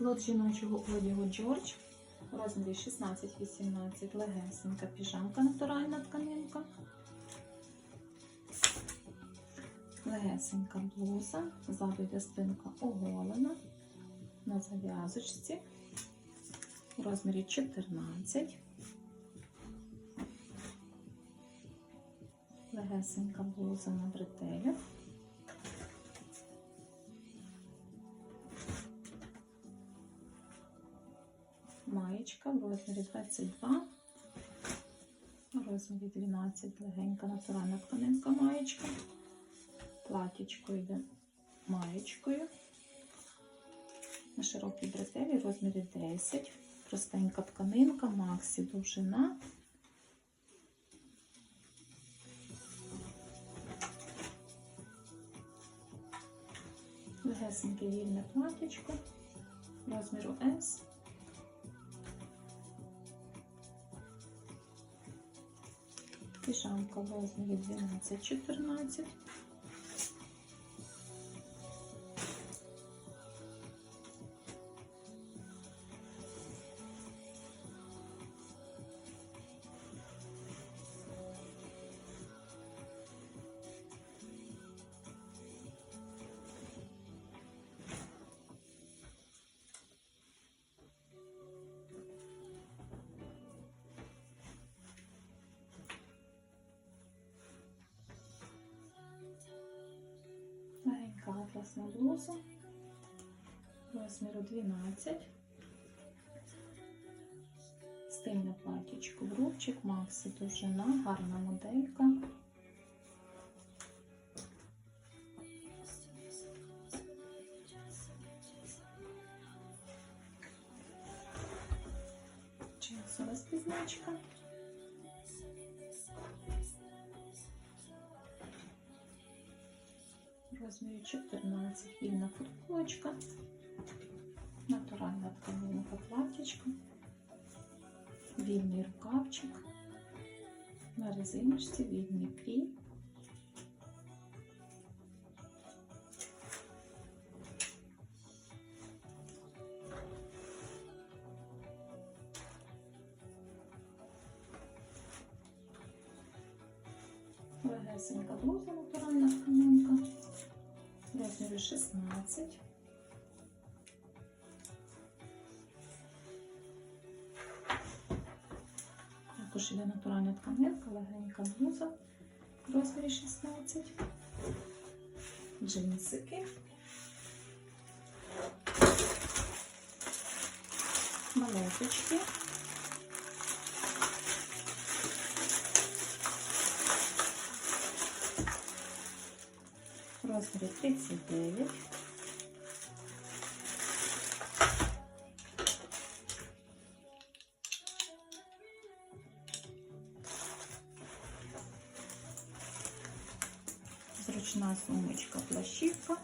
Лот жіночого одягу Джордж розмірі 16-18, легесенька піжамка, натуральна тканинка. Легесенька блуза, ззаду спинка оголена на зав'язочці у розмірі 14. Легесенька блуза на бретелях. Маєчка в розмірі 22, в розмірі 12 легенька натуральна тканинка маєчка. Платічко йде маєчкою. На широкій бретелі в розмірі 10. Простенька тканинка, максі довжина. Легесеньке вільне платічко розміру S. Піжамка в розмірі 12-14. Атласна блуза розміру 12. Стильне платічко, рубчик, максі довжина, гарна моделька. Часова спізнячка. Розмірі 14 вільна футболочка, натуральна тканинка платічка, вільний рукавчик, на резиночці вільний крій. Легесенька блуза, натуральна тканинка, розмірі 16. Також іде натуральна тканинка, легенька блуза в розмірі 16. Джинсики. Балеточки. розмірі 39. Зручна сумочка, плащівка.